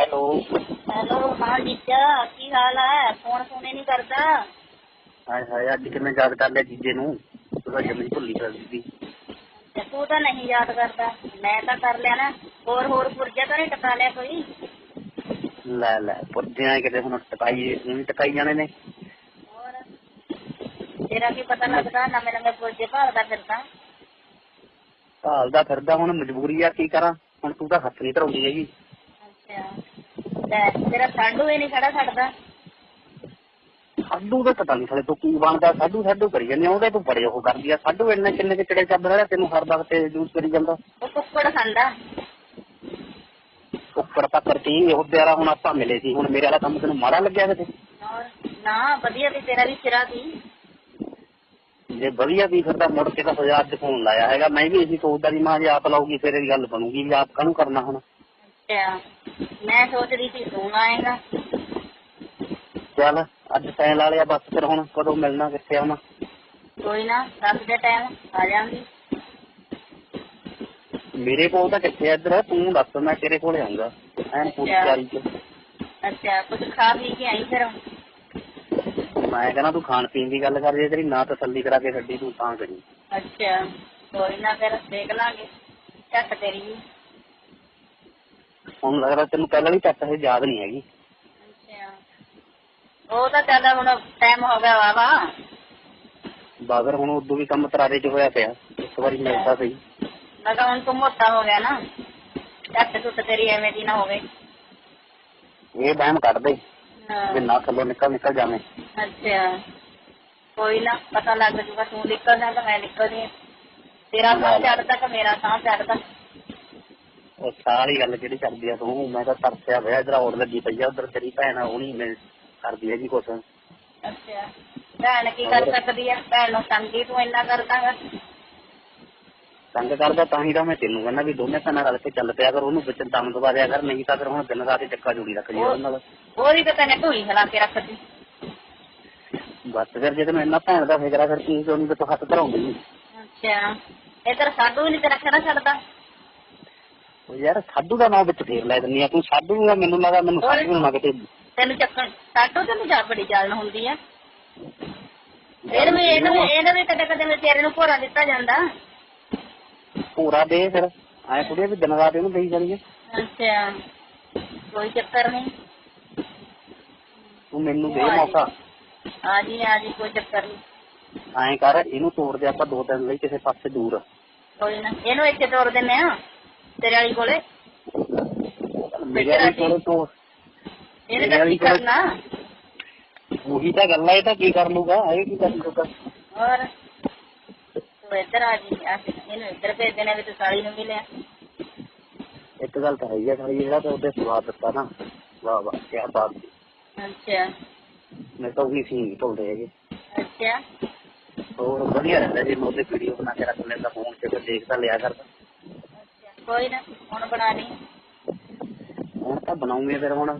Hello. Hello ਹਾਂ ਜੀਜਾ ਕੀ ਹਾਲ ਹੈ ਫੋਨ ਫੋਨੇ ਨਹੀਂ ਕਰਦਾ। ਹਾਏ ਹਾਏ ਅੱਜ ਕਿਵੇਂ ਯਾਦ ਕਰ ਲਿਆ ਜੀਜੇ ਨੂੰ? ਤੂੰ ਤਾਂ ਜਮੀ ਭੁੱਲੀ ਫਿਰਦੀ ਸੀ ਤੇ ਤੂੰ ਤਾਂ ਨਹੀਂ ਯਾਦ ਕਰਦਾ। ਮੈਂ ਤਾਂ ਕਰ ਲਿਆ ਨਾ। ਹੋਰ ਹੋਰ ਪੁਰਜਾ ਤਾਂ ਨਹੀਂ ਟਕਾ ਲਿਆ ਕੋਈ? ਲੈ ਲੈ ਪੁੱਜਿਆ ਕਿਤੇ ਹੁਣ ਟਕਾਈ ਨਹੀਂ ਟਕਾਈ ਜਾਣੇ ਨੇ। ਹੋਰ? ਤੇਰਾ ਕੀ ਪਤਾ ਲੱਗਦਾ? ਨਵੇਂ ਨਵੇਂ ਪੁਰਜੇ ਭਾਲਦਾ ਫਿਰਦਾ। ਭਾਲਦਾ ਫਿਰਦਾ ਹੁਣ ਮਜਬੂਰੀ ਆ ਕੀ ਕਰਾਂ? ਹੁਣ ਤੂੰ ਤਾਂ ਹੱਥ ਨਹੀਂ ਧਰਾਉਂਦੀ ਹੈਗੀ। ਲੈ ਤੇਰਾ ਸਾਡੂ ਹੀ ਨਹੀਂ ਖੜਾ ਛੱਡਦਾ। ਸਾਡੂ ਦਾ ਪਤਾ ਨਹੀਂ ਸਾਲੇ ਤੋਂ ਕੀ ਬਣਦਾ ਸਾਡੂ ਸਾਡੂ ਕਰੀ ਜਾਂਦੇ ਆ, ਉਹਦੇ ਤੋਂ ਬੜੇ ਉਹ ਕਰਦੀ ਆ। ਸਾਡੂ ਇੰਨੇ ਕਿੰਨੇ ਕਿ ਚੜੇ ਚੱਬ ਰਿਹਾ ਤੈਨੂੰ ਹਰ ਵਕਤ ਜੂਸ ਕਰੀ ਜਾਂਦਾ। ਉਹ ਕੁੱਕੜ ਖਾਂਦਾ। ਉੱਪਰ ਤੀ ਉਹ ਤੇਰਾ ਹੁਣ ਆਪਾਂ ਮਿਲੇ ਸੀ ਹੁਣ ਮੇਰੇ ਵਾਲਾ ਕੰਮ ਤੈਨੂੰ ਮਾੜਾ ਲੱਗਿਆ ਕਿਤੇ? ਨਾ ਵਧੀਆ ਵੀ ਤੇਰਾ ਵੀ ਸਿਰਾ ਸੀ। ਜੇ ਵਧੀਆ ਵੀ ਫਿਰਦਾ ਮੁੜ ਕੇ ਤਾਂ ਸਜ਼ਾ ਅੱਜ ਫੋਨ ਲਾਇਆ ਹੈਗਾ। ਮੈਂ ਵੀ ਇਹੀ ਸੋਚਦਾ ਵੀ ਮਾਂ ਜੇ ਆਪ ਲਾਉਗੀ ਫਿਰ ਇਹ ਗੱਲ ਬਣੂਗੀ ਵੀ ਆਪ ਕਾਹਨੂੰ ਕਰਨਾ ਹੁਣ? ਤੂੰ ਆਏਗਾ। ਚੱਲ ਅੱਜ ਸੈਨ ਲਾ ਲਿਆ ਬਸ ਫਿਰ ਹੁਣ ਕਦੋਂ ਮਿਲਣਾ ਕਿੱਥੇ ਆਉਣਾ? ਕੋਈ ਨਾ ਦੱਸ ਦੇ ਟਾਈਮ ਆ ਜਾਵਾਂਗੀ ਮੇਰੇ ਕੋਲ ਤਾਂ ਕਿੱਥੇ ਆ ਇੱਧਰ? ਤੂੰ ਦੱਸ ਮੈਂ ਤੇਰੇ ਕੋਲੇ ਆਉਂਗਾ। ਐਨ ਪੂਰੀ ਅੱਛਾ। ਤਿਆਰੀ ਚ ਅੱਛਾ ਕੁਝ ਖਾ ਪੀ ਕੇ ਆਈ ਫਿਰ ਮੈਂ ਕਹਿੰਦਾ ਤੂੰ ਖਾਣ ਪੀਣ ਦੀ ਗੱਲ ਕਰ ਜੇ ਤੇਰੀ ਨਾ ਤਸੱਲੀ ਕਰਾ ਕੇ ਛੱਡੀ ਤੂੰ ਤਾਂ ਕਰੀ। ਅੱਛਾ ਕੋਈ ਨਾ ਫਿਰ ਦੇਖ ਲਾਂਗੇ। ਚੱਕ ਤੇਰੀ ਵੀ ਹੁਣ ਲੱਗਦਾ ਤੈਨੂੰ ਪਹਿਲਾਂ ਵੀ ਚੱਕ ਇਹ ਯਾਦ ਨਹੀਂ ਹੈਗੀ। ਉਹ ਤਾਂ ਚੱਲ ਹੁਣ ਟਾਈਮ ਹੋ ਗਿਆ ਵਾਵਾ ਬਾਗਰ ਹੁਣ ਉਦੋਂ ਵੀ ਕੰਮ ਤਰਾਰੇ ਚ ਹੋਇਆ ਪਿਆ। ਇੱਕ ਵਾਰੀ ਮਿਲਦਾ ਸਹੀ। ਲਗਾ ਹੁਣ ਤੂੰ ਮੋਟਾ ਹੋ ਗਿਆ ਨਾ। ਚੱਕ ਟੁੱਟ ਤੇਰੀ ਐਵੇਂ ਦੀ ਨਾ ਹੋਵੇ। ਇਹ ਬਹਿਮ ਕੱਢ ਦੇ। ਵੀ ਨਾ ਥੱਲੋਂ ਨਿਕਲ ਨਿਕਲ ਜਾਵੇਂ। ਅੱਛਾ। ਕੋਈ ਨਾ ਪਤਾ ਲੱਗ ਜੂਗਾ ਤੂੰ ਨਿਕਲਦਾ ਤਾਂ ਮੈਂ ਨਿਕਲਦੀ। ਤੇਰਾ ਸਾਹ ਚੜਦਾ ਕਿ ਮੇਰਾ ਸਾਹ ਚੜਦਾ ਉਹ ਸਾਰੀ ਗੱਲ ਜਿਹੜੀ ਕਰਦੀ ਆ ਤੂੰ ਮੈਂ ਤਾਂ ਤਰਸਿਆ ਹੋਇਆ ਇਧਰ ਔੜ ਲੱਗੀ ਪਈ ਆ ਉਧਰ ਤੇਰੀ ਭੈਣ ਆ ਉਹ ਨਹੀਂ ਮਿਲ ਕਰਦੀ ਹੈਗੀ ਕੁਛ। ਅੱਛਾ ਭੈਣ ਕੀ ਕਰ ਸਕਦੀ ਆ? ਭੈਣ ਨੂੰ ਸੰਗੀ ਤੂੰ ਇੰਨਾ ਕਰਦਾਗਾ ਤੰਗ ਕਰਦਾ ਤਾਂ ਹੀ ਤਾਂ ਮੈਂ ਤੈਨੂੰ ਕਹਿੰਦਾ ਵੀ ਦੋਨੇ ਭੈਣਾਂ ਰਲ ਕੇ ਚੱਲ ਪਿਆ ਕਰ ਉਹਨੂੰ ਵਿੱਚ ਦਮ ਦਵਾ ਦਿਆ ਕਰ ਨਹੀਂ ਤਾਂ ਫਿਰ ਹੁਣ ਦਿਨ ਰਾਤ ਹੀ ਚੱਕਾ ਜੋੜੀ ਰੱਖ ਜੀ ਉਹਦੇ ਨਾਲ। ਉਹਦੀ ਤਾਂ ਤੈਨੇ ਢੂਈ ਹਿਲਾ ਕੇ ਰੱਖਦੀ ਬਸ ਫਿਰ ਜੇ ਤੈਨੂੰ ਇੰਨਾ ਭੈਣ ਦਾ ਫਿਕਰਾ ਫਿਰ ਕੀ ਉਹਨੂੰ ਤੇ ਤੂੰ ਹੱਥ ਧਰਾਉਂਦੀ। ਅੱਛਾ ਇਧਰ ਸਾਡੂ ਵੀ ਨਹੀਂ ਤੇਰਾ ਖੜਾ ਛੱਡਦਾ। ਉਹ ਯਾਰ ਸਾਧੂ ਦਾ ਨਾਮ ਵਿੱਚ ਫੇਰ ਲੈ ਦਿੰਦੀ ਆ ਤੂੰ ਸਾਧੂ ਆ ਮੈਨੂੰ ਲੱਗਦਾ ਮੈਨੂੰ? ਸਾਧੂ ਨੂੰ ਨਾ ਕਿਤੇ ਤੈਨੂੰ ਚੱਕਣ ਸਾਡੂ ਤੈਨੂੰ ਜਾ ਬੜੀ ਜਾਲਣ ਹੁੰਦੀ ਆ। ਫਿਰ ਵੀ ਇਹਨੂੰ ਇਹਨੂੰ ਵੀ ਕਦੇ ਕਦੇ ਵਿਚਾਰੇ ਨੂੰ ਭੋਰਾ ਦਿੱਤਾ ਜਾਂਦਾ। ਪੂਰਾ ਦੇ ਫਿਰ ਐ ਕੁੜੀਆਂ ਵੀ ਦਿਨ ਰਾਤ ਇਹਨੂੰ ਦੇਈ ਜਾਣੀ ਅੱਛਾ ਕੋਈ ਚੱਕਰ ਨਹੀਂ। ਤੂੰ ਮੈਨੂੰ ਦੇ ਮੌਕਾ। ਆ ਜੀ ਆ ਜੀ ਕੋਈ ਚੱਕਰ ਨਹੀਂ। ਐਂ ਕਰ ਇਹਨੂੰ ਤੋੜ ਦੇ ਆਪਾਂ ਦੋ ਦਿਨ ਲਈ ਕਿਸੇ ਪਾਸੇ ਦੂਰ। ਕੋਈ ਨਾ ਇਹਨੂੰ ਇੱਥੇ ਤੋੜ ਦਿੰਨੇ ਆ। ਤੇਰੇ ਵਾਲੀ ਕੋਲੇ ਮੇਰੇ ਵਾਲੀ ਕੋਲ ਤੋਂ ਇਹਨੇ ਤਾਂ ਕੀ ਕਰਨਾ ਉਹੀ ਤਾਂ ਗੱਲ ਇਹ ਤਾਂ ਕੀ ਕਰ ਲੂਗਾ ਇਹ ਕੀ ਕਰ ਲੂਗਾ ਹੋਰ ਤੂੰ ਇੱਧਰ ਆ ਜੀ ਆ ਇਹਨੂੰ ਇੱਧਰ ਭੇਜ ਦੇਣਾ ਵੀ ਤੂੰ ਸਾਲੀ ਨੂੰ ਮਿਲਿਆ ਇੱਕ ਗੱਲ ਤਾਂ ਹੈ ਹੀ ਆ ਸਾਲੀ ਜਿਹੜਾ ਤਾਂ ਉਹਦੇ ਸਵਾਦ ਦਿੱਤਾ ਨਾ ਵਾਹ ਵਾਹ ਕੀ ਬਾਤ ਅੱਛਾ ਮੈਂ ਤਾਂ ਉਹੀ ਸੀ ਭੁੱਲਦੇ ਹੈਗੇ ਅੱਛਾ ਹੋਰ ਵਧੀਆ ਰਹਿੰਦਾ ਜੇ ਮੈਂ ਉਹਦੇ ਵੀਡੀਓ ਬਣਾ ਕੇ ਰੱਖ ਲੈਂਦਾ ਫੋਨ ਦੇਖਦਾ ਲਿਆ ਕਰਦਾ। ਕੋਈ ਨਾ ਹੁਣ ਬਣਾ ਲਈ ਹੁਣ ਤਾਂ ਬਣਾਉਂਗੇ ਫਿਰ ਹੁਣ।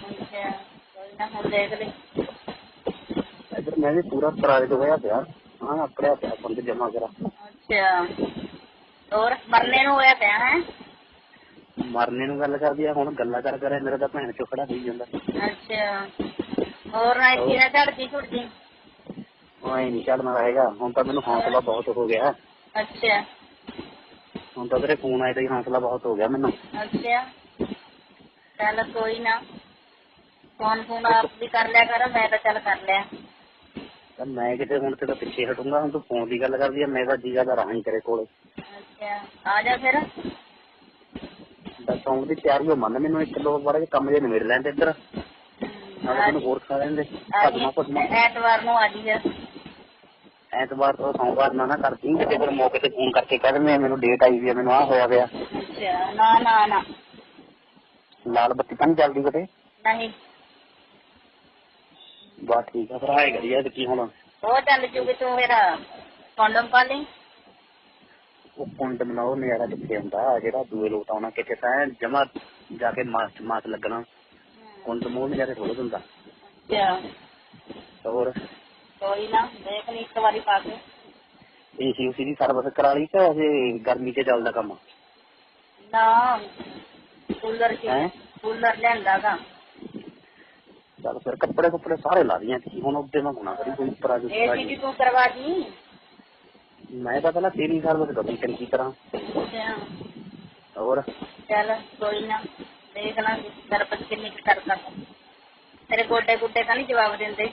ਅੱਛਾ ਕੋਈ ਨਾ ਹੁਣ ਦੇਖ ਲੈ ਇੱਧਰ ਮੈਂ ਵੀ ਪੂਰਾ ਤੋਂ ਹੋਇਆ ਪਿਆ। ਹਾਂ ਆਪਣਿਆ ਪਿਆ ਬੰਦ ਜਮਾ ਕਰਾ। ਅੱਛਾ ਹੋਰ ਮਰਨੇ ਨੂੰ ਹੋਇਆ ਪਿਆ ਹੈ? ਮਰਨੇ ਨੂੰ ਗੱਲ ਕਰਦੀ ਆ ਹੁਣ ਗੱਲਾਂ ਕਰ ਕਰ ਮੇਰਾ ਤਾਂ ਭੈਣ ਚੋਂ ਖੜਾ ਹੋਈ ਜਾਂਦਾ। ਅੱਛਾ ਹੋਰ ਨਾ ਇੱਥੇ ਨਾ ਝੜਦੀ ਝੁੜਦੀ। ਐ ਨਹੀਂ ਚੜਨਾ ਰਹੇਗਾ ਹੁਣ ਤਾਂ ਮੈਨੂੰ ਹੌਸਲਾ ਬਹੁਤ ਹੋ ਗਿਆ। ਅੱਛਾ। ਹੁਣ ਤਾਂ ਤੇਰੇ ਫੋਨ ਆਏ ਤਾਂ ਹੀ ਹੌਸਲਾ ਬਹੁਤ ਹੋ ਗਿਆ ਮੈਨੂੰ। ਅੱਛਾ। ਚੱਲ ਕੋਈ ਨਾ। ਫੋਨ ਫੋਨ ਆਪ ਵੀ ਕਰ ਲਿਆ ਕਰ ਮੈਂ ਤਾਂ ਚੱਲ ਕਰ ਲਿਆ। ਤਾਂ ਮੈਂ ਕਿਤੇ ਹੁਣ ਤੇ ਤਾਂ ਪਿੱਛੇ ਹਟੂੰਗਾ ਹੁਣ ਤੂੰ ਫੋਨ ਦੀ ਗੱਲ ਕਰਦੀ ਆ ਮੈਂ ਤਾਂ ਜੀਗਾ ਦਾ ਰਹਾਂ ਤੇਰੇ ਕੋਲ। ਅੱਛਾ ਆ ਜਾ ਫਿਰ। ਬਸ ਆਉਣ ਦੀ ਤਿਆਰੀ ਹੋ ਮੰਨ ਮੈਨੂੰ ਇੱਕ ਦੋ ਵਾਰ ਕੰਮ ਜੇ ਨਿਬੇੜ ਲੈਂਦੇ ਇੱਧਰ। ਨਾਲੇ ਮੈਨੂੰ ਹੋਰ ਖਾ ਲੈਂਦੇ ਭਜਮਾ ਭਜਮਾ ਐਤਵਾਰ ਨੂੰ ਆ ਜੀ ਫਿਰ। ਐਤਵਾਰ ਤੋਂ ਸੋਮਵਾਰ ਨਾ ਨਾ ਕਰਦੀ ਕਿਤੇ ਫਿਰ ਮੌਕੇ ਤੇ ਫੋਨ ਕਰਕੇ ਕਹਿ ਦਿੰਦੇ ਆ, ਮੈਨੂੰ ਡੇਟ ਆਈ ਵੀ ਆ ਮੈਨੂੰ ਆ ਹੋਇਆ ਪਿਆ। ਅੱਛਾ ਨਾ ਨਾ ਨਾ। ਲਾਲ ਬੱਤੀ ਤਾਂ ਚੱਲਦੀ ਕਿਤੇ? ਨਹੀਂ। ਬਸ ਠੀਕ ਆ ਫਿਰ ਆਏ ਕਰੀਏ ਤੇ ਕੀ ਹੁਣ? ਉਹ ਚੱਲ ਜੂਗੀ ਤੂੰ ਮੇਰਾ ਕੰਡਮ ਪਾ ਲਈ। ਉਹ ਪੁੰਡ ਬਣਾਓ ਨਜ਼ਾਰਾ ਕਿੱਥੇ ਹੁੰਦਾ ਜਿਹੜਾ ਦੂਏ ਲੋਟ ਆਉਣਾ ਕਿਤੇ ਤਾਂ ਜਮਾ ਜਾ ਕੇ ਮਾਸ ਮਾਸ ਲੱਗਣਾ। ਕੁੰਡ ਮੂੰਹ ਨਜ਼ਾਰੇ ਥੋੜਾ ਹੁੰਦਾ ਅੱਛਾ। ਹੋਰ? ਕੋਈ ਨਾ ਦੇਖ ਲਈ ਇੱਕ ਵਾਰੀ ਪਾ ਕੇ। ਏਸੀ ਉਸੀ ਦੀ ਸਰਵਿਸ ਕਰਾ ਲਈ ਤੇ ਅਜੇ ਗਰਮੀ 'ਚ ਚੱਲਦਾ ਕੰਮ? ਨਾ ਕੂਲਰ ਚ ਹੈਂ? ਕੂਲਰ ਲਿਆਂਦਾਗਾ ਚੱਲ ਫਿਰ ਕੱਪੜੇ ਕੁੱਪੜੇ ਸਾਰੇ ਲਾ ਦੀਆਂ ਸੀ ਹੁਣ ਉੱਤੇ ਮੈਂ ਹੋਣਾ ਕਰੀ ਕੋਈ ਉੱਪਰ ਆ ਏਸੀ ਜਾਊ ਵੀ ਤੂੰ ਕਰਵਾ ਦੀ। ਮੈਂ ਤਾਂ ਪਹਿਲਾਂ ਤੇਰੀ ਸਰਵਿਸ ਕਰੂੰ ਚੰਗੀ ਤਰ੍ਹਾਂ। ਅੱਛਾ। ਹੋਰ? ਚੱਲ ਕੋਈ ਨਾ ਦੇਖ ਲਾਂਗੇ ਸਰਪੰਚ ਕਿੰਨੀ ਕੁ ਕਰ ਸਕਦਾ ਤੇਰੇ ਗੋਡੇ ਗੁੱਡੇ ਤਾਂ ਨਹੀਂ ਜਵਾਬ ਦਿੰਦੇ।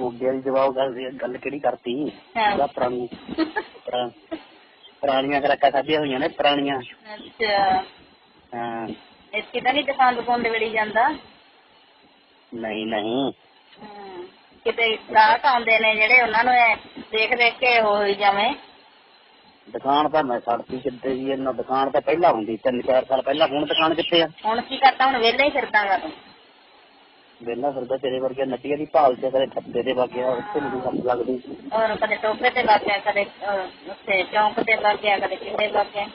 ਗੋਡੇ ਵਾਲੀ ਜਵਾਬ ਗੱਲ ਗੱਲ ਕਿਹੜੀ ਕਰਤੀ। ਉਹਦਾ ਪੁਰਾਣੀ ਪੁਰਾ- ਪੁਰਾਣੀਆਂ ਕਰਾਕਾਂ ਸਾਡੀਆਂ ਹੋਈਆਂ ਨੇ ਪੁਰਾਣੀਆਂ। ਅੱਛਾ। ਹਾਂ। ਇਸਕੀ ਤਾਂ ਨਹੀਂ ਦੁਕਾਨ ਦੁਕਾਨ ਦੇ ਵੇਲੀ ਜਾਂਦਾ? ਨਹੀਂ ਨਹੀਂ। ਕਿਤੇ ਗਾਹਕ ਆਉਂਦੇ ਨੇ ਜਿਹੜੇ ਉਹਨਾਂ ਨੂੰ ਦੇਖ ਦੇਖ ਕੇ ਹੋ ਹੀ ਜਾਵੇਂ। ਦੁਕਾਨ ਤਾਂ ਮੈਂ ਛੱਡਤੀ ਕਿੱਦੇ ਜੀ ਇਹਨਾਂ ਦੁਕਾਨ ਤਾਂ ਪਹਿਲਾਂ ਹੁੰਦੀ ਤਿੰਨ ਚਾਰ ਸਾਲ ਪਹਿਲਾਂ। ਹੁਣ ਦੁਕਾਨ ਕਿੱਥੇ ਆ? ਹੁਣ ਕੀ ਕਰਦਾ ਹੁਣ ਵਿਹਲੇ ਹੀ ਫਿਰਦਾਗਾ ਤੂੰ। ਵੇਲਾ ਫਿਰਦਾ ਤੇਰੇ ਵਰਗੇ ਨੱਟੀਆਂ ਦੀ ਭਾਲ ਤੇ ਕਦੇ ਠੱਪੇ ਦੇ ਬਾਗਿਆ ਉੱਥੇ ਨਹੀਂ ਸੱਪ ਲੱਗਦੀ। ਔਰ ਕਦੇ ਟੋਪੇ ਤੇ ਲੱਗ ਗਿਆ ਕਦੇ ਉੱਥੇ ਚੌਂਕ ਤੇ ਲੱਗ ਗਿਆ ਕਦੇ ਕਿੰਨੇ ਲੱਗ ਗਿਆ।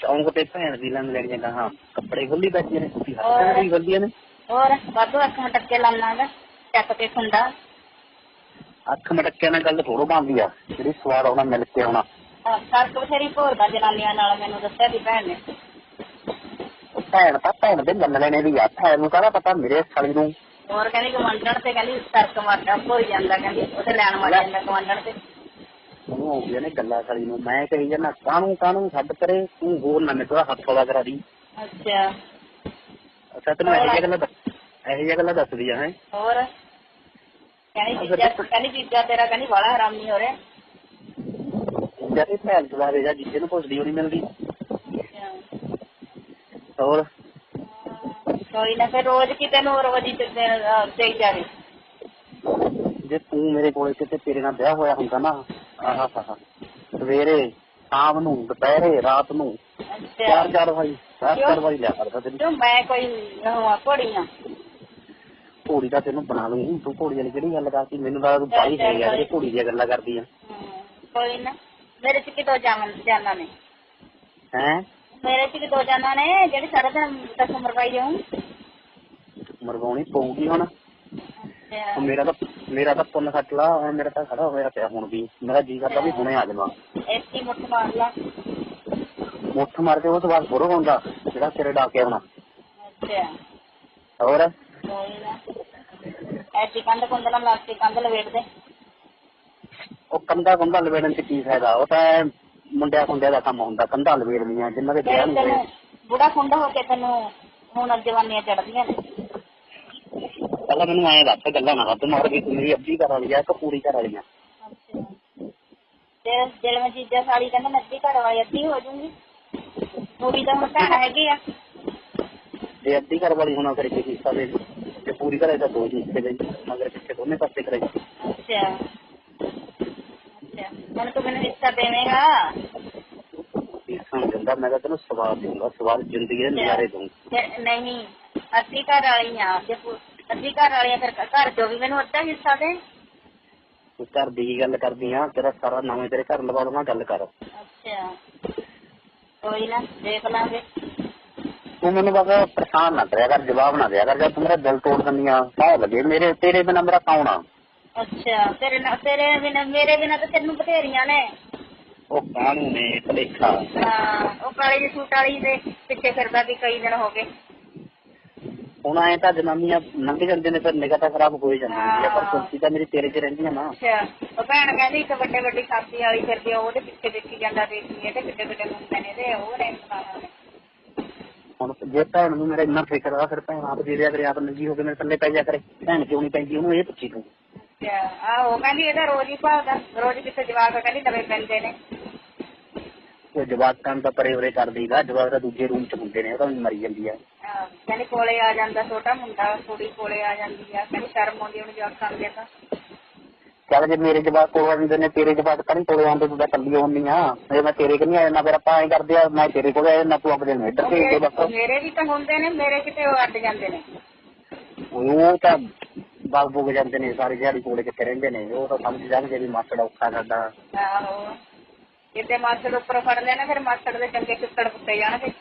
ਚੌਂਕ ਤੇ ਭੈਣ ਦੀ ਲੰਨ ਲੈਣੀਆਂ ਕਹਾ ਕੱਪੜੇ ਖੁੱਲੀ ਬੈਠੀਆਂ ਨੇ ਤੁਸੀਂ ਹੋਰ। ਹੱਥਾਂ ਦੀ ਖੁੱਲੀਆਂ ਨੇ। ਹੋਰ ਵਾਧੂ ਅੱਖ ਮਟਕੇ ਲਾਉਣਾਗਾ ਚੱਕ ਕੇ ਖੁੰਡਾ। ਅੱਖ ਮਟਕਿਆਂ ਨਾਲ ਗੱਲ ਥੋੜੋ ਬਣਦੀ ਆ ਜਿਹੜੀ ਸਵਾਦ ਆਉਣਾ ਮਿਲ ਕੇ ਆਉਣਾ। ਸੜਕ ਬਥੇਰੀ ਭੋਰਦਾ ਜਨਾਨੀਆਂ ਨਾਲ ਮੈਨੂੰ ਦੱਸਿਆ ਦੀ ਭੈਣ ਨੇ। ਭੈਣ ਤਾਂ ਭੈਣ ਦੇ ਲੰਨ ਲੈਣੇ ਦੀ ਆ ਭੈਣ ਨੂੰ ਕਾਹਦਾ ਪਤਾ ਮੇਰੇ ਸਾਲੀ ਨੂੰ। ਹੋਰ ਕਹਿੰਦੀ ਕਮਾਂਡਰ ਤੇ ਕਹਿੰਦੀ ਸੜਕ ਮਾਰਦਾ ਭੋਈ ਜਾਂਦਾ ਕਹਿੰਦੀ ਉਹਦੇ ਲੈਣ ਮਾਰ ਜਾਂਦਾ ਕਮਾਂਡਰ ਤੇ। ਉਹਨੂੰ ਗਈਆਂ ਨੇ ਗੱਲਾਂ ਸਾਲੀ ਨੂੰ। ਮੈਂ ਕਹੀ ਜਾਂਦਾ ਕਾਹਨੂੰ ਕਾਹਨੂੰ ਛੱਡ ਕਰੇ ਤੂੰ ਹੋਰ ਨਾ ਮੇਰੇ ਹੱਥ ਵਾਲਾ ਕਰਾ ਦੀ। ਅੱਛਾ। ਅੱਛਾ ਤੈਨੂੰ ਇਹੋ ਜਿਹੀਆਂ ਗੱਲਾਂ ਦੱਸ- ਇਹੋ ਗੱਲਾਂ ਦੱਸਦੀ ਆ ਹੈ। ਹੋਰ? ਕਹਿੰਦੀ ਜੀਜਾ ਕਹਿੰਦੀ ਜੀਜਾ ਤੇਰਾ ਕਹਿੰਦੀ ਬੜਾ ਹਰਾਮੀ ਹੋ ਰਿਹਾ। ਜਦ ਭੈਣ ਚਲਾਵੇ ਜਾਂ ਜਿੱਦੇ ਨੂੰ ਪੁੱਛਦੀ ਹੋਣੀ ਮਿਲਦੀ। ਹੋਰ? ਕੋਈ ਨਾ ਫਿਰ ਰੋਜ਼ ਕਿਤੇ ਨੂੰ ਰੋਜ਼ ਹੀ ਤੇ ਦੇਈ ਜਾਵੇ ਜੇ ਤੂੰ ਮੇਰੇ ਕੋਲੇ ਕਿਤੇ ਤੇਰੇ ਨਾਲ ਵਿਆਹ ਹੋਇਆ ਹੁੰਦਾ ਨਾ ਆਹਾ ਹਾ ਸਵੇਰੇ ਸ਼ਾਮ ਨੂੰ ਦੁਪਹਿਰੇ ਰਾਤ ਨੂੰ ਚਾਰ ਚਾਰ ਵਾਰੀ ਚਾਰ ਚਾਰ ਵਾਰੀ ਲਿਆ ਕਰਦਾ ਤੈਨੂੰ। ਤੂੰ ਮੈਂ ਕੋਈ ਹਾਂ ਘੋੜੀ ਤਾਂ ਤੈਨੂੰ ਬਣਾ ਲੂੰ ਤੂੰ ਘੋੜੀ ਵਾਲੀ ਕਿਹੜੀ ਗੱਲ ਕਰਦੀ ਮੈਨੂੰ ਤਾਂ ਤੂੰ ਬਾਈ ਹੈ ਯਾਰ ਇਹ ਘੋੜੀ ਦੀਆਂ ਗੱਲਾਂ ਕਰਦੀ ਆ। ਕੋਈ ਨਾ। ਮੇਰੇ ਚ ਕਿਤੋਂ ਜਾਵਨ ਜਾਨਾ ਨੇ ਹੈ? ਮੇਰੇ ਚ ਕਿਤੋਂ ਜਾਨਾ ਨੇ ਜਿਹੜੀ ਸਾਰਾ ਦਿਨ ਤੱਕ ਮਰਵਾਈ ਜਾਉਂ ਮਰਵਾਉਣੀ ਪਊਗੀ ਹੁਣ। ਅੱਛਾ। ਮੇਰਾ ਤਾਂ ਮੇਰਾ ਤਾਂ ਪੁੰਨ ਖੱਟ ਲਾ ਹੁਣ ਮੇਰਾ ਤਾਂ ਖੜਾ ਹੋਇਆ ਪਿਆ ਹੁਣ ਵੀ। ਮੇਰਾ ਜੀ ਕਰਦਾ ਵੀ ਹੁਣੇ ਆ ਜਾਵਾਂ। ਐਸੀ ਮੁੱਠ ਮਾਰ ਲਾ। ਮੁੱਠ ਮਾਰ ਕੇ ਉਹ ਤੋਂ ਬਾਅਦ ਬੁਰਾ ਹੁੰਦਾ ਜਿਹੜਾ ਤੇਰੇ ਡਾਕੇ ਆਉਣਾ। ਅੱਛਾ। ਹੋਰ? ਐਸੀ ਕੰਧ ਕੁੰਦ ਨਾਲ ਲਾ ਕੇ ਕੰਧ ਲਵੇਟ ਦੇ। ਉਹ ਕੰਧਾ ਕੰਧਾ ਲਵੇੜਨ ਚ ਕੀ ਫਾਇਦਾ? ਉਹ ਤਾਂ ਮੁੰਡਿਆਂ ਖੁੰਡਿਆਂ ਦਾ ਕੰਮ ਹੁੰਦਾ ਕੰਧਾ ਲਵੇੜਨੀਆਂ ਜਿਨ੍ਹਾਂ ਦੇ ਵਿਆਹ ਨਹੀਂ ਹੋਏ। ਬੁੜਾ ਖੁੰਡਾ ਹੋ ਕੇ ਤੈਨੂੰ ਹੁਣ ਜਵਾਨੀਆਂ ਚੜਦੀਆਂ ਨੇ। ਪਹਿਲਾਂ ਮੈਨੂੰ ਐਂ ਦੱਸ ਗੱਲਾਂ ਨਾ ਵੱਧ ਮਾਰ ਵੀ ਤੂੰ ਮੇਰੀ ਅੱਧੀ ਘਰ ਵਾਲੀ ਆ ਕਿ ਪੂਰੀ ਘਰ ਵਾਲੀ ਆ ਤੇ ਜਿਹੜੇ ਮੈਂ ਚੀਜ਼ਾਂ ਸਾੜੀ ਕਹਿੰਦਾ ਮੈਂ ਅੱਧੀ ਘਰ ਵਾਲੀ ਅੱਧੀ ਹੋ ਜਾਊਂਗੀ ਪੂਰੀ ਤਾਂ ਹੁਣ ਭੈਣ ਹੈਗੀ ਆ। ਜੇ ਅੱਧੀ ਘਰ ਵਾਲੀ ਹੋਣਾ ਫਿਰ ਕੀ ਹਿੱਸਾ ਦੇ ਜੇ ਪੂਰੀ ਘਰੇ ਦੋ ਜੀ ਹਿੱਸੇ ਦੇ। ਮਗਰ ਪਿੱਛੇ ਦੋਨੇ ਪਾਸੇ ਕਰੇ ਅੱਛਾ। ਹੁਣ ਤੂੰ ਮੈਨੂੰ ਹਿੱਸਾ ਦੇਵੇਂਗਾ। ਹਿੱਸਾ ਨਹੀਂ ਦਿੰਦਾ ਮੈਂ ਤਾਂ ਤੈਨੂੰ ਸਵਾਦ ਦੂੰਗਾ ਸਵਾਦ ਜ਼ਿੰਦਗੀ ਦੇ ਨਜ਼ਾਰੇ ਦੂੰਗਾ ਫਿਰ ਨਹੀਂ ਅੱਧੀ ਘਰ ਵਾਲੀ ਆ ਜੇ ਪੂ- ਅੱਧੀ ਘਰ ਵਾਲੀ ਆ ਫਿਰ ਘਰ ਜੋ ਵੀ ਮੈਨੂੰ ਅੱਧਾ ਹਿੱਸਾ ਦੇ। ਤੂੰ ਘਰ ਦੀ ਕੀ ਗੱਲ ਕਰਦੀ ਆ? ਤੇਰਾ ਸਾਰਾ ਨਵੇਂ ਤੇਰੇ ਘਰ ਲਵਾ ਦਵਾਂ ਗੱਲ ਕਰ। ਅੱਛਾ। ਕੋਈ ਨਾ ਦੇਖ ਲਾਂਗੇ। ਤੂੰ ਮੈਨੂੰ ਬਸ ਪਰੇਸ਼ਾਨ ਨਾ ਕਰਿਆ ਕਰ ਜਵਾਬ ਨਾ ਦਿਆ ਕਰ ਜਦ ਤੂੰ ਮੇਰਾ ਦਿਲ ਤੋੜ ਦਿੰਦੀ ਆ ਸਾਹ ਲੱਗੇ ਮੇਰੇ ਤੇਰੇ ਬਿਨਾ ਮੇਰਾ ਕੌਣ ਆ? ਅੱਛਾ ਤੇਰੇ ਨਾਲ ਤੇਰੇ ਬਿਨਾ ਮੇਰੇ ਬਿਨਾ ਤਾਂ ਤੈਨੂੰ ਬਥੇਰੀਆਂ ਨੇ। ਉਹ ਕਾਹਨੂੰ ਨੇ ਭਲੇਖਾ ਹਾਂ ਉਹ ਕਾਲੀ ਦੀ ਸੂਟ ਵਾਲੀ ਦੇ ਪਿੱਛੇ ਫਿਰਦਾ ਵੀ ਕਈ ਦਿਨ ਹੋ ਗਏ। ਹੁਣ ਐ ਤਾਂ ਜਨਾਨੀਆਂ ਲੰਘ ਜਾਂਦੇ ਨੇ ਫਿਰ ਨਿਗਾਹ ਤਾਂ ਖਰਾਬ ਹੋ ਹੀ ਜਾਂਦੀ ਹੈ ਪਰ ਹਾਂ। ਕੁਰਸੀ ਤਾਂ ਮੇਰੀ ਤੇਰੇ 'ਚ ਰਹਿੰਦੀ ਆ ਨਾ। ਅੱਛਾ ਉਹ ਭੈਣ ਕਹਿੰਦੀ ਇੱਕ ਵੱਡੇ ਵੱਡੀ ਖਾਸੀ ਵਾਲੀ ਫਿਰਦੀ ਆ ਉਹਦੇ ਪਿੱਛੇ ਦੇਖੀ ਜਾਂਦਾ ਦੇਖੀ ਇਹਦੇ ਕਿੱਡੇ ਕਿੱਡੇ ਮੁੰਡੇ ਨੇ ਤੇ ਉਹ ਨੇ ਸੁਣਾਇਆ ਨੇ ਹੁਣ ਜੇ ਭੈਣ ਨੂੰ ਮੇਰਾ ਇੰਨਾ ਫਿਕਰ ਆ ਫਿਰ ਭੈਣ ਆਪ ਦੇ ਦਿਆ ਕਰੇ ਆਪ ਨੰਗੀ ਹੋ ਕੇ ਮੇਰੇ ਥੱਲੇ ਪੈ ਜਾ ਕਰੇ। ਭੈਣ ਕਿਉਂ ਨਹੀਂ ਪੈਂਦੀ ਉਹਨੂੰ ਇਹ ਪੁੱਛੀ ਤੂੰ। ਅੱਛਾ ਆਹ ਉਹ ਕਹਿੰਦੀ ਇਹਦਾ ਰੋਜ਼ ਹੀ ਭਾਲਦਾ ਰੋਜ਼ ਕਿਤੇ ਜਵਾਕ ਕਹਿੰਦੀ ਨਵੇਂ ਪੈਂਦੇ ਨੇ। ਉਹ ਜਵਾਕ ਕੰਮ ਤਾਂ ਪਰੇ ਉਰੇ ਕਰ ਦੇਗਾ ਜਵਾਕ ਤਾਂ ਦੂਜੇ ਰੂਮ 'ਚ ਹੁੰਦੇ ਨੇ ਉਹ ਤਾਂ ਵੀ ਮਰੀ ਜਾਂਦੀ ਆ। ਆਹ, ਕਹਿੰਦੀ ਕੋਲੇ ਆ ਜਾਂਦਾ ਛੋਟਾ ਮੁੰਡਾ ਕੁੜੀ ਕੋਲੇ ਆ ਜਾਂਦੀ ਆ ਕਹਿੰਦੀ ਸ਼ਰਮ ਆਉਂਦੀ ਉਹਨੂੰ ਜਵਾਕਾਂ ਨੂੰ ਤਾਂ ਚੱਲ ਜੇ ਮੇਰੇ ਜਵਾਕ ਕੋਲ ਆਉਂਦੇ ਨੇ ਤੇਰੇ ਜਵਾਕ ਤਾਂ ਨਹੀਂ ਕੋਲੇ ਆਉਂਦੇ ਤੂੰ ਤਾਂ ਕੱਲੀ ਆਉਂਦੀ ਆ। ਜੇ ਮੈਂ ਤੇਰੇ ਕੋਲ ਨਹੀਂ ਆ ਜਾਂਦਾ ਫਿਰ ਆਪਾਂ ਐਂ ਕਰਦੇ ਆ ਮੈਂ ਤੇਰੇ ਕੋਲ ਆ ਜਾਂਦਾ ਤੂੰ ਆਪਣੇ ਨੂੰ ਇੱਧਰ ਭੇਜ ਦੇ ਬਸ। ਮੇਰੇ ਵੀ ਤਾਂ ਹੁੰਦੇ ਨੇ ਮੇਰੇ ਕਿਤੇ ਉਹ ਅੱਡ ਜਾਂਦੇ ਨੇ। ਉਹ ਤਾਂ ਬਾਗ ਬੁਗ ਜਾਂਦੇ ਨੇ ਸਾਰੇ ਦਿਹਾੜੀ ਕੋਲੇ ਕਿੱਥੇ ਰਹਿੰਦੇ ਨੇ ਉਹ ਤਾਂ ਸਮਝ ਜਾਣਗੇ ਵੀ ਮਾਸੜ ਔਖਾ ਸਾਡਾ। ਆਹੋ ਕਿਤੇ ਮਾਸੜ ਉੱਪਰ ਫੜ ਲੈਣਾ ਫਿਰ ਮਾਸੜ ਦੇ ਚੰਗੇ ਚਿੱਤੜ ਕੁੱਤੇ ਜਾਣਗੇ।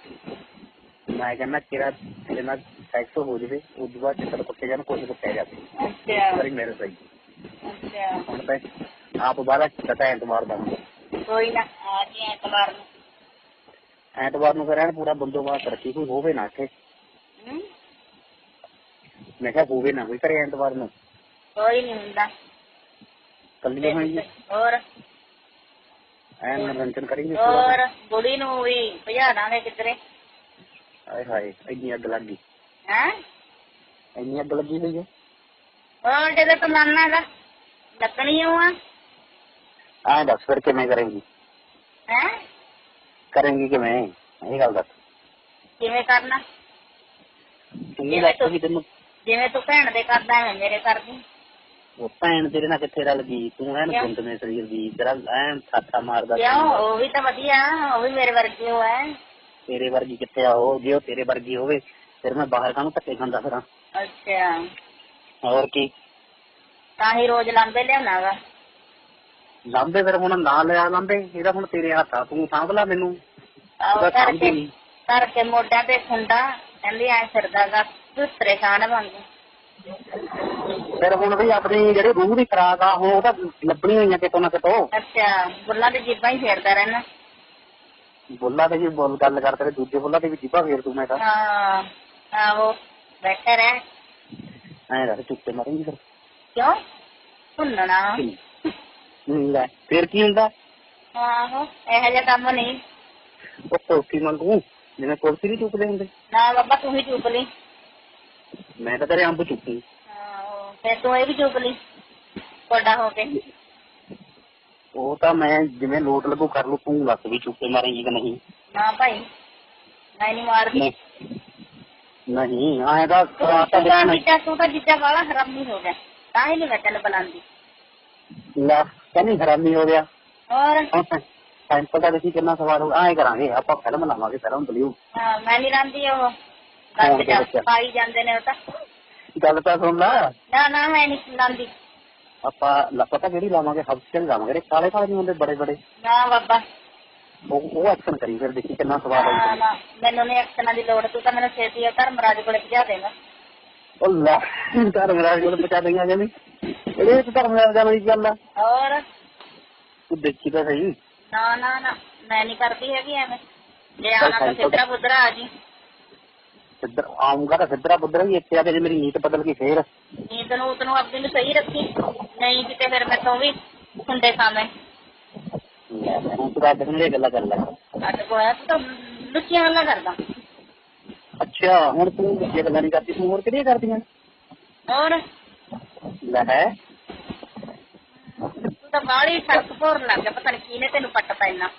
ਮੈਂ ਕਹਿੰਦਾ ਤੇਰਾ ਤੇਰੇ ਨਾਲ ਸੈਕਸ ਹੋ ਜਵੇ ਉਸ ਤੋਂ ਬਾਅਦ ਚੱਕਰ ਕੁੱਤੇ ਜਾਣ ਕੁਝ ਕੁੱਤੇ ਜਾਵੇ। ਅੱਛਾ। ਸਾਰੀ ਮੇਰੇ ਸਹੀ। ਅੱਛਾ। ਹੁਣ ਤਾਂ ਆਪ ਬਾਹਲਾ ਪਤਾ ਐਤਵਾਰ ਦਾ। ਕੋਈ ਨਾ ਆ ਜੀ ਐਤਵਾਰ ਨੂੰ। ਐਤਵਾਰ ਨੂੰ ਫਿਰ ਐਨ ਪੂਰਾ ਬੰਦੋਬਸਤ ਰੱਖੀ ਕੋਈ ਹੋਵੇ ਨਾ ਇੱਥੇ। ਹਮ? ਮੈਂ ਕਿਹਾ ਹੋਵੇ ਨਾ ਕੋਈ ਘਰੇ ਐਤਵਾਰ ਨੂੰ। ਕੋਈ ਨਹੀਂ ਹੁੰਦਾ। ਕੱਲੀ ਹੋਏਗੀ ਹੋਰ? ਐਨ ਮਨੋਰੰਜਨ ਕਰਾਂਗੇ ਹੋਰ ਬੁੜੀ ਨੂੰ ਵੀ ਭਜਾ ਦਾਂਗੇ ਕਿਧਰੇ। ਹਾਏ ਹਾਏ ਇੰਨੀ ਅੱਗ ਲੱਗ ਗਈ। ਹੈ? ਇੰਨੀ ਅੱਗ ਲੱਗੀ ਹੋਈ ਹੈ। ਹੋਰ ਜਦੋਂ ਤਮੰਨਾ ਦਾ ਲੱਗਣੀ ਓ ਆ ਦੱਸ ਫਿਰ ਕਿਵੇਂ ਕਰੇਂਗੀ? ਹੈ? ਕਰੇਂਗੀ ਕਿਵੇਂ? ਇਹ ਗੱਲ ਦੱਸ। ਕਿਵੇਂ ਕਰਨਾ? ਦੱਸ ਵੀ ਤੈਨੂੰ। ਜਿਵੇਂ ਤੂੰ ਭੈਣ ਦੇ ਕਰਦਾ ਐਵੇਂ ਮੇਰੇ ਕਰਦੀ ਉਹ ਭੈਣ ਤੇਰੇ ਨਾਲ ਕਿੱਥੇ ਰਲ ਗਈ? ਤੂੰ ਐਨ? ਗੁੰਦ ਨੇ ਸਰੀਰ ਦੀ ਤੇਰਾ ਐਨ ਛਾਤਾ ਮਾਰਦਾ ਕਿਉਂ? ਉਹ ਵੀ ਤਾਂ ਵਧੀਆ ਉਹ ਵੀ ਮੇਰੇ ਵਰਗੀ ਹੋ ਹੈ। ਤੇਰੇ ਵਰਗੀ ਕਿੱਥੇ ਆ ਉਹ? ਜੇ ਉਹ ਤੇਰੇ ਵਰਗੀ ਹੋਵੇ ਫਿਰ ਮੈਂ ਬਾਹਰ ਕਾਹਨੂੰ ਧੱਕੇ ਖਾਂਦਾ ਫਿਰਾਂ? ਅੱਛਾ। ਹੋਰ ਕੀ? ਤਾਂ ਹੀ ਰੋਜ਼ ਲਾਂਬੇ ਲਿਆਉਣਾ ਵਾ ਲਾਂਬੇ ਫਿਰ ਹੁਣ ਨਾ ਲਿਆ ਲਾਂਬੇ ਇਹਦਾ ਹੁਣ ਤੇਰੇ ਹੱਥ ਆ। ਤੂੰ ਸਾਂਭ ਲਾ ਮੈਨੂੰ। ਕਰਕੇ। ਕਰਕੇ ਮੋਢਿਆਂ ਤੇ ਖੁੰਡਾ। ਕਹਿੰਦੀ ਐ ਫਿਰਦਾਗਾ ਦੁਸਰੇ ਖਾਨ ਵਾਂਗੂ। ਫਿਰ ਹੁਣ ਵੀ ਆਪਣੀ ਜਿਹੜੀ ਰੂਹ ਦੀ ਖਰਾਕ ਆ ਹੁਣ ਉਹ ਤਾਂ ਲੱਭਣੀ ਹੋਈਆਂ ਕਿਤੋਂ ਨਾ ਕਿਤੋਂ। ਅੱਛਾ ਬੁੱਲਾਂ ਦੀ ਜੀਬਾਂ ਹੀ ਫੇਰਦਾ ਰਹਿਣਾ। ਬੁੱਲਾ ਤੇ ਜੀ ਬੋਲ ਗੱਲ ਕਰ ਤੇਰੇ ਦੂਜੇ ਬੁੱਲਾ ਤੇ ਵੀ ਜਿੱਬਾ ਫੇਰ ਤੂੰ ਮੈਂ ਤਾਂ। ਹਾਂ ਆਹੋ ਬੈਠਾ ਰਹਿ। ਐਂ ਦੱਸ ਚੁੱਪੇ ਮਾਰੇਂਗੀ ਫਿਰ। ਕਿਉਂ? ਭੁੰਨਣਾ। ਨਹੀਂ ਲੈ ਫਿਰ ਕੀ ਹੁੰਦਾ? ਆਹੋ ਇਹੋ ਜਿਹਾ ਕੰਮ ਨਹੀਂ। ਉਹ ਕੁਰਸੀ ਮੰਗੂ ਜਿਵੇਂ ਕੁਰਸੀ ਨਹੀਂ ਚੁੱਕਦੇ ਹੁੰਦੇ। ਨਾ ਬਾਬਾ ਤੂੰ ਹੀ ਚੁੱਕ ਲਈ। ਮੈਂ ਤਾਂ ਤੇਰੇ ਅੰਬ ਚੁੱਕੀ। ਆਹੋ ਫਿਰ ਤੂੰ ਇਹ ਵੀ ਚੁੱਕ ਲਈ ਵੱਡਾ ਹੋ ਕੇ ਉਹ ਤਾਂ ਮੈਂ ਜਿਵੇਂ ਲੋਟ ਲੱਗੂ ਕਰ ਲੂ ਤੂੰ ਲੱਕ ਵੀ ਚੁੱਕੇ ਮਾਰੇਂਗੀ ਕਿ ਨਹੀਂ? ਨਾ ਭਾਈ ਮੈਂ ਨਹੀਂ ਮਾਰਦੀ ਨਹੀਂ ਆਏਗਾ ਤੂੰ ਤੂੰ ਤਾਂ ਜਿੱਜਾ ਤੂੰ ਤਾਂ ਜਿੱਜਾ ਵਾਲਾ ਹਰਾਮੀ ਹੋ ਗਿਆ ਤਾਂ ਹੀ ਨਹੀਂ ਮੈਂ ਤੈਨੂੰ ਬੁਲਾਉਂਦੀ। ਲੈ ਕਹਿੰਦੀ ਹਰਾਮੀ ਹੋ ਗਿਆ। ਹੋਰ? ਸੈਂਪਲ ਦਾ ਦੇਖੀ ਕਿੰਨਾ ਸਵਾਰ ਹੋ ਆਏ ਕਰਾਂਗੇ ਆਪਾਂ ਫਿਲਮ ਲਾਵਾਂਗੇ ਫਿਲਮ ਬਲਿਊ ਹਾਂ ਮੈਂ ਨਹੀਂ ਰਾਂਦੀ ਉਹ। ਗੱਲ। ਪਾਈ ਜਾਂਦੇ ਨੇ ਉਹ ਤਾਂ। ਗੱਲ ਤਾਂ ਸੁਣ ਲੈ। ਨਾ ਨਾ ਮੈਂ ਨਹੀਂ ਲਾਂਦੀ। ਆਪਾਂ ਪਤਾ ਕਿਹੜੀ ਲਾਵਾਂਗੇ? ਹਬਸਕਲ ਲਾਵਾਂਗੇ। ਜਿਹੜੇ ਕਾਲੇ ਕਾਲੇ ਨਹੀਂ ਹੁੰਦੇ ਬੜੇ ਬੜੇ। ਨਾ ਬਾਬਾ। ਉਹ ਉਹ ਐਕਸ਼ਨ ਕਰੀ ਫਿਰ ਦੇਖੀ ਕਿੰਨਾ ਸਵਾਦ ਨਾ ਆਉਂਦਾ ਨਾ ਮੈਨੂੰ ਨਹੀਂ ਐਕਸ਼ਨਾਂ ਦੀ ਲੋੜ ਤੂੰ ਤਾਂ ਮੈਨੂੰ ਛੇਤੀ ਧਰਮਰਾਜ ਕੋਲੇ ਭਜਾ ਦੇਗਾ ਉਹ ਲੈ ਧਰਮਰਾਜ ਕੋਲ ਪਹੁੰਚਾ ਦੇਗਾ ਇਹਦੇ ਵਿੱਚ ਧਰਮਰਾਜ ਦਾ ਕੀ ਗੱਲ ਆ। ਹੋਰ? ਤੂੰ ਦੇਖੀ ਤਾਂ ਸਹੀ। ਨਾ ਨਾ ਨਾ ਮੈਂ ਨਹੀਂ ਕਰਦੀ ਹੈਗੀ ਐਵੇਂ। ਜੇ ਆਣਾ ਤਾਂ ਸਿੱਧਰਾ ਬੁੱਧਰਾ ਆ ਜੀ। ਸਿੱਧਰ ਆਉਂਗਾ ਤਾਂ ਸਿੱਧਰਾ ਪੁੱਧਰਾ ਹੀ ਇੱਥੇ ਆ ਕੇ ਜੇ ਮੇਰੀ ਨੀਤ ਬਦਲ ਗਈ ਫੇਰ। ਨੀਂਦ ਨੂੰ ਉਤਨੂੰ ਆਪਣੀ ਨੂੰ ਸਹੀ ਰੱਖੀ ਨਹੀਂ ਕਿਤੇ ਫਿਰ ਮੈਂ ਤੋਂ ਵੀ ਹੁੰਦੇ ਸਾਵੇਂ। ਤੂੰ ਨੂੰ ਇਹ ਗੱਲਾਂ ਕਰ ਲੈ। ਅੱਡ ਕੋਇਆ ਤੂੰ ਤਾਂ ਲੁੱਚੀਆਂ ਗੱਲਾਂ ਕਰਦਾ। ਅੱਛਾ ਹੁਣ ਤੂੰ ਇਹ ਗੱਲਾਂ ਨਹੀਂ ਕਰਦੀ ਤੂੰ ਹੋਰ ਕਿਹੜੀਆਂ ਕਰਦੀਆਂ? ਹੋਰ? ਲੈ ਹੈ। ਤੂੰ ਬਾਹਲੀ ਸੜਕ ਭੋਰ ਲੱਗ ਗਿਆ ਪਤਾ ਨਹੀਂ ਕਿਹਨੇ ਤੈਨੂੰ ਪੱਟ ਪੈਣਾ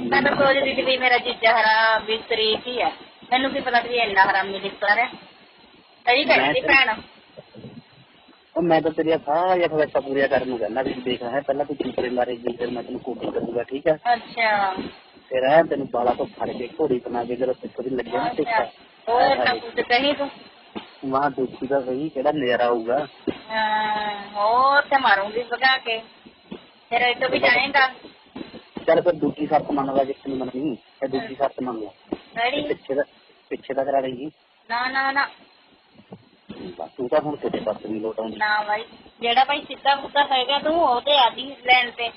ਮੈਂ ਤਾਂ ਸੋਚਦੀ ਸੀ ਵੀ ਮੇਰਾ ਜੀਜਾ ਹਰਾ ਸ਼ਰੀਫ ਹੀ ਹੈ। ਮੈਨੂੰ ਕੀ ਪਤਾ ਵੀ ਇੰਨਾ ਹਰਾਮੀ ਨਿਕਲ ਰਿਹਾ। ਸਹੀ ਕਹਿੰਦੀ ਭੈਣ। ਉਹ ਮੈਂ ਤਾਂ ਤੇਰੀਆਂ ਸਾਰੀਆਂ ਖਵਾਇਸ਼ਾਂ ਪੂਰੀਆਂ ਕਰਨ ਨੂੰ ਕਹਿੰਦਾ ਵੀ ਤੂੰ ਦੇਖ ਹੈ ਪਹਿਲਾਂ ਤੂੰ ਚੀਕਰੇ ਮਾਰੇਗੀ ਫਿਰ ਮੈਂ ਤੈਨੂੰ ਕੋਟੀ ਕਰੂੰਗਾ ਠੀਕ ਹੈ? ਅੱਛਾ। ਫਿਰ ਐ ਤੈਨੂੰ ਬਾਲਾ ਤੋਂ ਫੜ ਕੇ ਘੋੜੀ ਬਣਾ ਕੇ ਜਦੋਂ ਪਿੱਛੇ ਦੀ ਲੱਗੇ ਨਾ ਟਿੱਕਾ। ਹੋਰ ਤਾਂ ਕੁਝ ਕਹੀ ਤੂੰ? ਵਾਹ ਦੇਖੀ ਤਾਂ ਸਹੀ ਕਿਹੜਾ ਨਜ਼ਾਰਾ ਆਊਗਾ। ਹਾਂ, ਹੋਰ ਤੇ ਮਾਰੂੰਗੀ ਭਗਾ ਕੇ। ਫਿਰ ਇਹ ਤੋਂ ਵੀ ਜਾਏਗਾ। ਚੱਲ ਫਿਰ ਦੂਜੀ ਸ਼ਰਤ ਮੰਨ ਲਾ ਜਿੱਥੇ ਨਹੀਂ ਮੰਨਣੀ। ਤੇ ਦੂਜੀ ਸ਼ਰਤ ਮੰਨ ਲਾ। ਰੈਡੀ ਪਿੱਛੇ ਦਾ ਪਿੱਛੇ ਦਾ ਕਰਾ ਲੇਗੀ ਨਾ ਨਾ ਨਾ। ਤੂੰ ਤਾਂ ਹੁਣ ਤੇਰੇ ਪਾਸੇ ਨਹੀਂ ਲੋਟ ਆਉਂਦੀ। ਨਾ ਬਾਈ ਜਿਹੜਾ ਭਾਈ ਸਿੱਧਾ ਬੁੱਧਾ ਹੈਗਾ ਤੂੰ ਉਹਦੇ ਆਦੀ ਲੈਣ ਤੇ।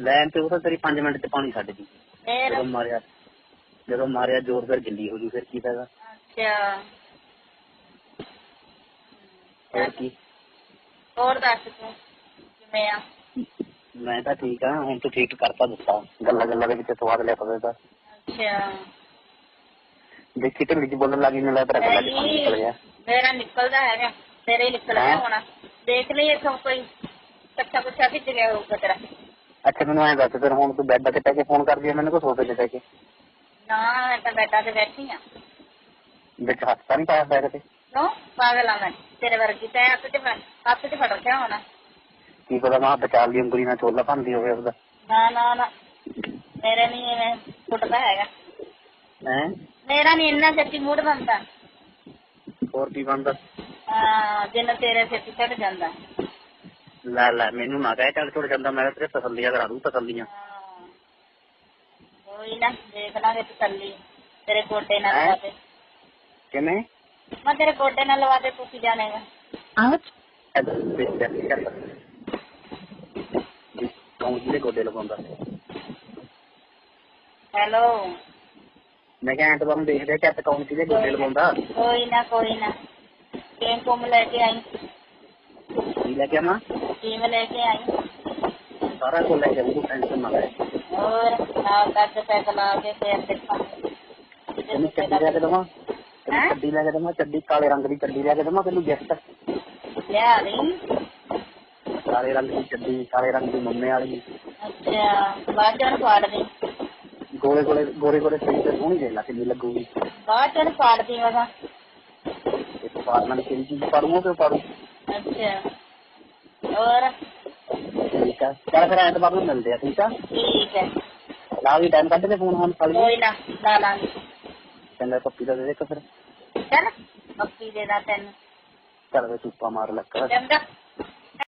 ਲੈਣ ਤੇ ਉਹ ਤਾਂ ਤੇਰੀ 5 ਮਿੰਟ ਚ ਪਾਣੀ ਛੱਡ ਫਿਰ? ਜਦੋਂ ਮਾਰਿਆ ਜਦੋਂ ਮਾਰਿਆ ਜ਼ੋਰ ਫਿਰ ਗਿੱਲੀ ਹੋ ਜੂ ਫਿਰ ਕੀ ਫਾਇਦਾ? ਅੱਛਾ। ਹੋਰ ਕੀ? ਹੋਰ ਦੱਸ ਤੂੰ ਕਿਵੇਂ ਆ? ਮੈਂ ਤਾਂ ਠੀਕ ਆ ਹੁਣ ਤੂੰ ਠੀਕ ਕਰਤਾ ਦਿੱਤਾ ਗੱਲਾਂ ਗੱਲਾਂ ਦੇ ਵਿੱਚ ਸਵਾਦ ਲਿਆ ਪਵੇ ਤਾਂ ਅੱਛਾ। ਦੇਖੀ ਢਿੱਲੀ ਚ ਬੋਲਣ ਲੱਗੀ ਲੱਗਦਾ ਤੇਰਾ ਗੱਲਾਂ ਚ ਪਾਣੀ ਨਿਕਲ ਗਿਆ। ਮੇਰਾ ਨਿਕਲਦਾ ਹੈਗਾ ਤੇਰੇ ਹੀ ਨਿਕਲ ਗਿਆ ਹਾਂ। ਹੋਣਾ। ਦੇਖ ਲਈ ਇੱਥੋਂ ਕੋਈ ਕੱਚਾ ਕੁੱਚਾ ਭਿੱਜ ਗਿਆ ਹੋਊਗਾ ਤੇਰਾ। ਅੱਛਾ ਮੈਨੂੰ ਐਂ ਦੱਸ ਫਿਰ ਹੁਣ ਤੂੰ ਬੈੱਡ ਤੇ ਪੈ ਕੇ ਫੋਨ ਕਰਦੀ ਆ ਮੈਨੂੰ ਕੋ ਸੋਫੇ ਤੇ ਪੈ ਕੇ? ਨਾ ਮੈਂ ਤਾਂ ਬੈਠਾ ਤੇ ਬੈਠੀ ਆ ਵਿੱਚ ਹੱਥ ਤਾਂ ਨਹੀਂ ਪਾਇਆ ਬੈਗ ਤੇ? ਨੋ ਪਾਗਲ ਆ ਮੈਂ। ਤੇਰੇ ਵਰਗੀ ਤੇ ਹੱਥ ਫੜ- ਹੱਥ ਚ ਫੜ ਰੱਖਿਆ ਹੋਣਾ। ਕੀ ਪਤਾ ਮਾਂ ਬਚਾਲ ਦੀ ਉਂਗਲੀ ਨਾਲ ਚੋਲਾ ਭੰਦੀ ਹੋਵੇ ਉਹਦਾ ਨਾ ਨਾ ਨਾ। ਮੇਰੇ ਨਹੀਂ ਐਵੇਂ ਫੁੱਟਦਾ ਹੈਗਾ। ਹੈ? ਮੇਰਾ ਨਹੀਂ ਇੰਨਾ ਸੱਚੀ ਮੂਡ ਬਣਦਾ। ਹੋਰ ਕੀ ਬੰਦਾ ਜਿੰਨਾ ਤੇਰੇ ਤੇ ਚੜ ਜਾਂਦਾ। ਲੈ ਲੈ ਮੈਨੂੰ ਨਾ ਕਹਿ ਚੱਲ ਛੁੱਟ ਜਾਂਦਾ ਮੈਂ ਤਾਂ ਤੇਰੇ ਤਸੱਲੀਆਂ ਕਰਾ ਦੂੰ ਤਸੱਲੀਆਂ। ਕੋਈ ਨਾ ਦੇਖ ਲਾਂਗੇ ਤਸੱਲੀ। ਤੇਰੇ ਗੋਡੇ ਨਾਲ? ਲਵਾ ਦੇ। ਕਿਵੇਂ? ਮੈਂ ਤੇਰੇ ਗੋਡੇ ਨਾਲ ਲਵਾ ਦੇ ਤੁਸੀਂ ਜਾਣੇਗਾ? ਇੱਧਰ ਦੇਖ ਕੀ ਕੌਣ ਜਿਹਦੇ ਗੋਡੇ ਲਗਾਉਂਦਾ। ਹੈਲੋ। ਮੈਂ ਕਿਹਾ ਐਤਵਾਰ ਨੂੰ ਦੇਖਦੇ ਚੈੱਕ ਕੌਣ ਕਿਹਦੇ ਗੋਡੇ ਲਗਾਉਂਦਾ। ਕੋਈ ਨਾ ਕੋਈ ਨਾ। ਕੇਮ ਕੁਮ ਲੈ ਕੇ ਆਈ? ਕੀ ਲੈ ਕੇ ਆਵਾਂ? ਕਿਵੇਂ ਲੈ ਕੇ ਆਈ? ਸਾਰਾ ਕੁਝ ਲੈ ਕੇ ਤੂੰ ਟੈਨਸ਼ਨ ਨਾ ਲੈ। ਹੋਰ ਨਾਲ ਤੱਕ ਪੈਸਾ ਲਾ ਕੇ ਫੇਰ ਦੇਖਾਂਗੇ ਤੈਨੂੰ ਚੱਡੀ ਲੈ ਕੇ ਦੇਵਾਂ? ਹੈਂ? ਤੈਨੂੰ ਚੱਡੀ ਲੈ ਕੇ ਦੇਵਾਂ? ਚੱਡੀ ਕਾਲੇ ਰੰਗ ਦੀ ਚੱਡੀ ਲੈ ਕੇ ਦੇਵਾਂ? ਤੈਨੂੰ ਗਿਫਟ ਲਿਆ ਲਈ। ਕਾਲੇ ਰੰਗ ਦੀ ਚੱਡੀ ਕਾਲੇ ਰੰਗ ਦੀ ਮੰਮੇ ਵਾਲੀ। ਅੱਛਾ ਚ ਉਹਨੂੰ ਫਾੜ ਦੇ ਗੋਲੇ ਗੋਲੇ ਗੋਰੇ ਗੋਰੇ ਸਹੀ ਤੇ ਦੇ ਲਾ ਕਿੰਨੀ ਲੱਗੂਗੀ। ਚ ਉਹਨੂੰ ਫਾੜ ਦੀ ਉਹਦਾ? ਇੱਕ ਪਾਰ ਨਾਲ ਕਿਹੜੀ ਚੀਜ਼ ਪਾੜੂਗਾ ਕਿ ਪਾੜੂ ਅੱਛਾ ਹੋਰ? ਠੀਕ ਆ। ਚੱਲ ਫਿਰ ਐਤਵਾਰ ਨੂੰ ਮਿਲਦੇ ਆ ਠੀਕ ਆ? ਠੀਕ ਹੈ। ਲਾ ਵੀ ਟਾਈਮ ਕੱਢ ਕੇ ਫੋਨ ਹੁਣ ਕੱਲ ਕੋਈ ਨਾ ਲਾ ਲਾਂਗੇ। ਚੰਗਾ ਪੱਪੀ ਦਾ ਦੇ ਦੇ ਇੱਕ ਫਿਰ। ਚੱਲ ਪੱਪੀ ਦੇ ਦਾ ਤੈਨੂੰ। ਚੱਲ ਵੇ ਚੁੱਪਾ ਮਾਰ ਲੱਗਾ ਚੰਗਾ।